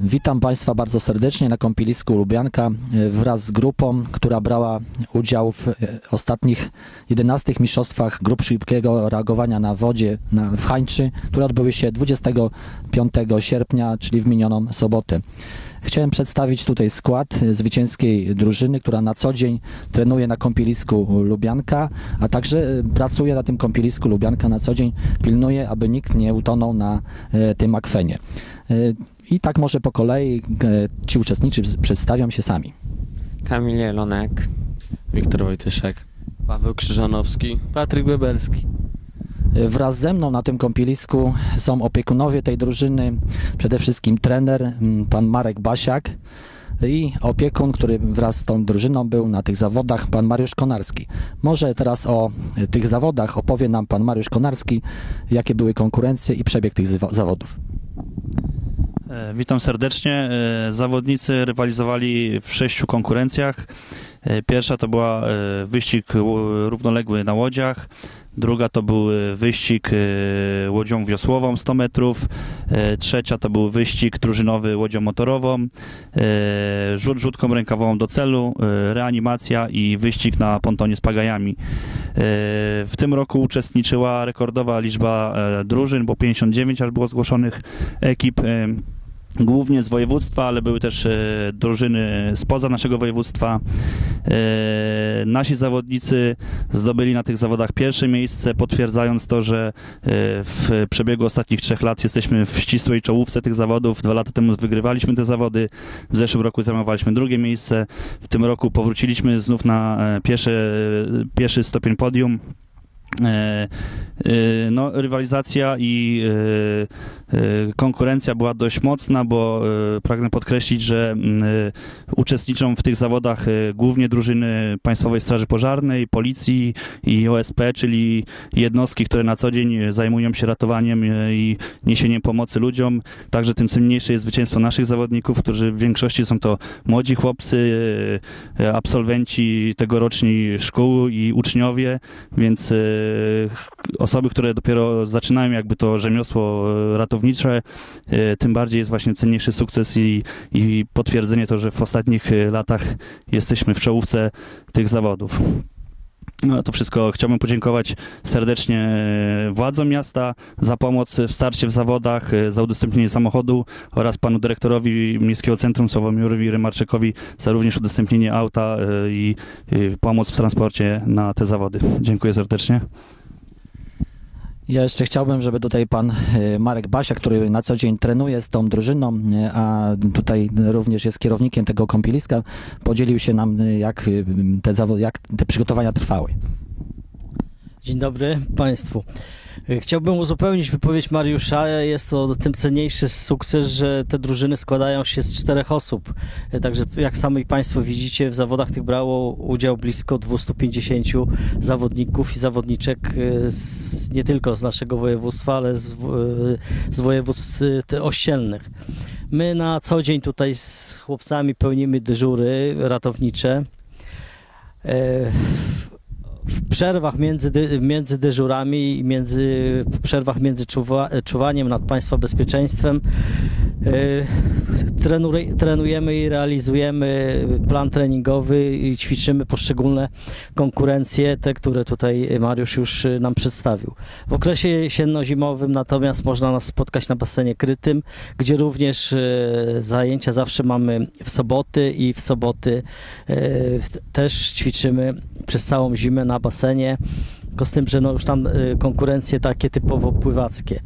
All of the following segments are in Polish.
Witam Państwa bardzo serdecznie na kąpielisku Lubianka e, wraz z grupą, która brała udział w e, ostatnich 11 mistrzostwach grup szybkiego reagowania na wodzie w Hańczy, które odbyły się 25 sierpnia, czyli w minioną sobotę. Chciałem przedstawić tutaj skład e, zwycięskiej drużyny, która na co dzień trenuje na kąpielisku Lubianka, a także pracuje na tym kąpielisku Lubianka na co dzień, pilnuje, aby nikt nie utonął na tym akwenie. I tak może po kolei e, ci uczestnicy przedstawią się sami. Kamil Jelonek. Wiktor Wojtyszek. Paweł Krzyżanowski. Patryk Bebelski. E, Wraz ze mną na tym kąpielisku są opiekunowie tej drużyny, przede wszystkim trener, pan Marek Basiak i opiekun, który wraz z tą drużyną był na tych zawodach, pan Mariusz Konarski. Może teraz o e, tych zawodach opowie nam pan Mariusz Konarski, jakie były konkurencje i przebieg tych zawodów. E, Witam serdecznie. E, Zawodnicy rywalizowali w sześciu konkurencjach. E, Pierwsza to była wyścig równoległy na łodziach. Druga to był wyścig łodzią wiosłową 100 metrów. Trzecia to był wyścig drużynowy łodzią motorową. Rzut rzutką rękawową do celu, reanimacja i wyścig na pontonie z pagajami. W tym roku uczestniczyła rekordowa liczba drużyn, bo 59 aż było zgłoszonych ekip. E, Głównie z województwa, ale były też e, drużyny spoza naszego województwa. E, nasi zawodnicy zdobyli na tych zawodach pierwsze miejsce, potwierdzając to, że e, w przebiegu ostatnich trzech lat jesteśmy w ścisłej czołówce tych zawodów. Dwa lata temu wygrywaliśmy te zawody, w zeszłym roku zajmowaliśmy drugie miejsce, w tym roku powróciliśmy znów na e, pierwsze, pierwszy stopień podium. E, e, No, rywalizacja i e, konkurencja była dość mocna, bo pragnę podkreślić, że uczestniczą w tych zawodach głównie drużyny Państwowej Straży Pożarnej, Policji i OSP, czyli jednostki, które na co dzień zajmują się ratowaniem i niesieniem pomocy ludziom. Także tym cenniejsze jest zwycięstwo naszych zawodników, którzy w większości są to młodzi chłopcy, absolwenci tegoroczni szkół i uczniowie, więc osoby, które dopiero zaczynają jakby to rzemiosło e, ratownicze, e, tym bardziej jest właśnie cenniejszy sukces i, i potwierdzenie to, że w ostatnich e, latach jesteśmy w czołówce tych zawodów. No to wszystko chciałbym podziękować serdecznie e, władzom miasta za pomoc w starcie w zawodach, e, za udostępnienie samochodu oraz panu dyrektorowi Miejskiego Centrum Sławomirowi Rymarczykowi za również udostępnienie auta e, i pomoc w transporcie na te zawody. Dziękuję serdecznie. Ja jeszcze chciałbym, żeby tutaj pan e, Marek Basia, który na co dzień trenuje z tą drużyną, e, a tutaj również jest kierownikiem tego kąpieliska, podzielił się nam, e, jak te, jak te przygotowania trwały. Dzień dobry Państwu. Chciałbym uzupełnić wypowiedź Mariusza. Jest to tym cenniejszy sukces, że te drużyny składają się z czterech osób. Także jak sami Państwo widzicie, w zawodach tych brało udział blisko 250 zawodników i zawodniczek e, z, nie tylko z naszego województwa, ale z, e, z województw e, te ościelnych. My na co dzień tutaj z chłopcami pełnimy dyżury ratownicze. W przerwach między, dy, między dyżurami między, w przerwach między czuwa, czuwaniem nad Państwa bezpieczeństwem trenujemy i realizujemy plan treningowy i ćwiczymy poszczególne konkurencje, te, które tutaj Mariusz już e, nam przedstawił. W okresie jesienno-zimowym natomiast można nas spotkać na basenie krytym, gdzie również e, zajęcia zawsze mamy w soboty i w soboty też ćwiczymy przez całą zimę na basenie. Tylko z tym, że no już tam y, konkurencje takie typowo pływackie,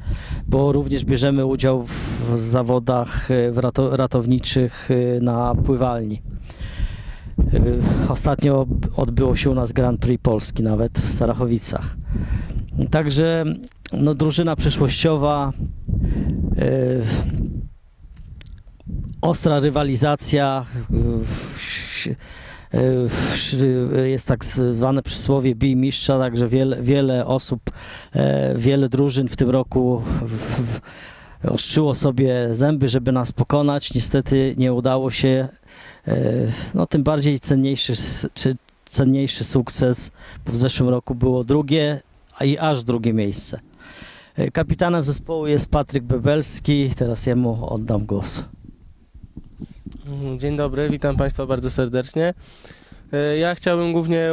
bo również bierzemy udział w zawodach y, w rato, ratowniczych y, na pływalni. Ostatnio odbyło się u nas Grand Prix Polski nawet w Starachowicach. Także no, drużyna przyszłościowa, ostra rywalizacja, jest tak zwane przysłowie bij mistrza, także wiele, wiele osób, e, wiele drużyn w tym roku ostrzyło sobie zęby, żeby nas pokonać. Niestety nie udało się. E, No tym bardziej cenniejszy, czy cenniejszy sukces, bo w zeszłym roku było drugie, i aż drugie miejsce. E, Kapitanem zespołu jest Patryk Bebelski. Teraz jemu oddam głos. Mm, Dzień dobry, witam Państwa bardzo serdecznie. E, Ja chciałbym głównie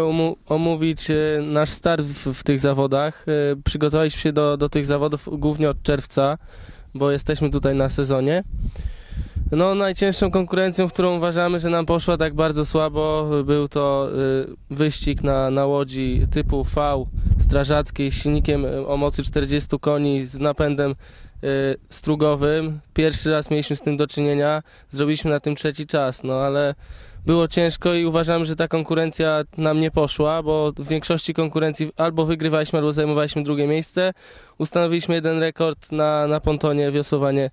omówić e, nasz start w, w tych zawodach. E, Przygotowaliśmy się do, do tych zawodów głównie od czerwca, bo jesteśmy tutaj na sezonie. No, najcięższą konkurencją, którą uważamy, że nam poszła tak bardzo słabo, był to e, wyścig na, na łodzi typu V strażackiej z silnikiem e, o mocy 40 koni z napędem e, strugowym. Pierwszy raz mieliśmy z tym do czynienia zrobiliśmy na tym trzeci czas, no ale było ciężko i uważam, że ta konkurencja nam nie poszła, bo w większości konkurencji albo wygrywaliśmy, albo zajmowaliśmy drugie miejsce. Ustanowiliśmy jeden rekord na, na pontonie, wiosłowanie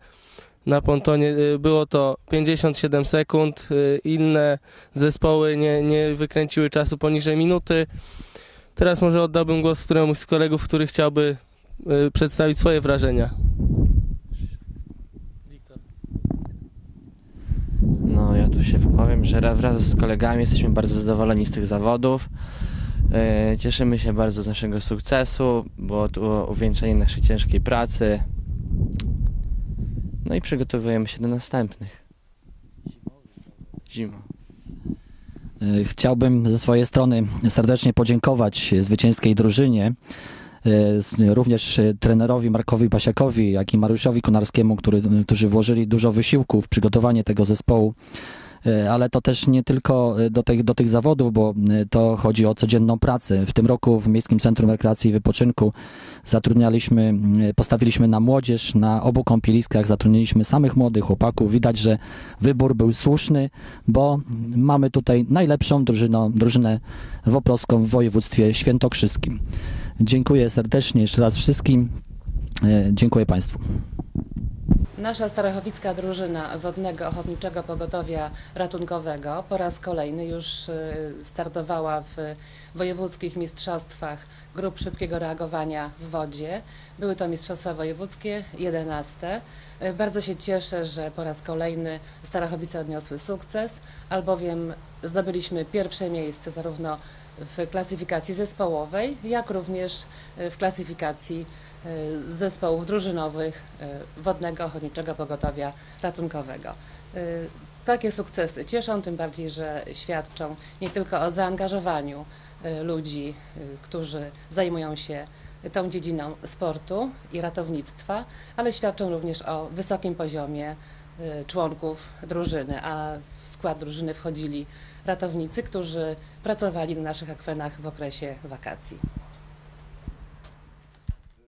na pontonie. y, Było to 57 sekund. y, Inne zespoły nie, nie wykręciły czasu poniżej minuty. Teraz może oddałbym głos któremuś z kolegów, który chciałby y, przedstawić swoje wrażenia. No, ja tu się wypowiem, że ra- wraz z kolegami jesteśmy bardzo zadowoleni z tych zawodów. Cieszymy się bardzo z naszego sukcesu, było to uwieńczenie naszej ciężkiej pracy. No i przygotowujemy się do następnych. Zima. E, Chciałbym ze swojej strony serdecznie podziękować zwycięskiej drużynie, e, również trenerowi Markowi Pasiakowi, jak i Mariuszowi Konarskiemu, który, którzy włożyli dużo wysiłku w przygotowanie tego zespołu. E, Ale to też nie tylko e, do tych, do tych zawodów, bo e, to chodzi o codzienną pracę. W tym roku w Miejskim Centrum Rekreacji i Wypoczynku zatrudnialiśmy, postawiliśmy na młodzież, na obu kąpieliskach zatrudniliśmy samych młodych chłopaków. Widać, że wybór był słuszny, bo mamy tutaj najlepszą drużynę, drużynę woprowską w województwie świętokrzyskim. Dziękuję serdecznie jeszcze raz wszystkim. Dziękuję Państwu. Nasza starachowicka drużyna Wodnego Ochotniczego Pogotowia Ratunkowego po raz kolejny już y, startowała w wojewódzkich mistrzostwach grup szybkiego reagowania w wodzie. Były to mistrzostwa wojewódzkie, 11. Y, Bardzo się cieszę, że po raz kolejny Starachowice odniosły sukces, albowiem zdobyliśmy pierwsze miejsce zarówno w klasyfikacji zespołowej, jak również y, w klasyfikacji zespołów drużynowych y, Wodnego Ochotniczego Pogotowia Ratunkowego. Y, Takie sukcesy cieszą, tym bardziej, że świadczą nie tylko o zaangażowaniu ludzi, którzy zajmują się tą dziedziną sportu i ratownictwa, ale świadczą również o wysokim poziomie członków drużyny, a w skład drużyny wchodzili ratownicy, którzy pracowali na naszych akwenach w okresie wakacji.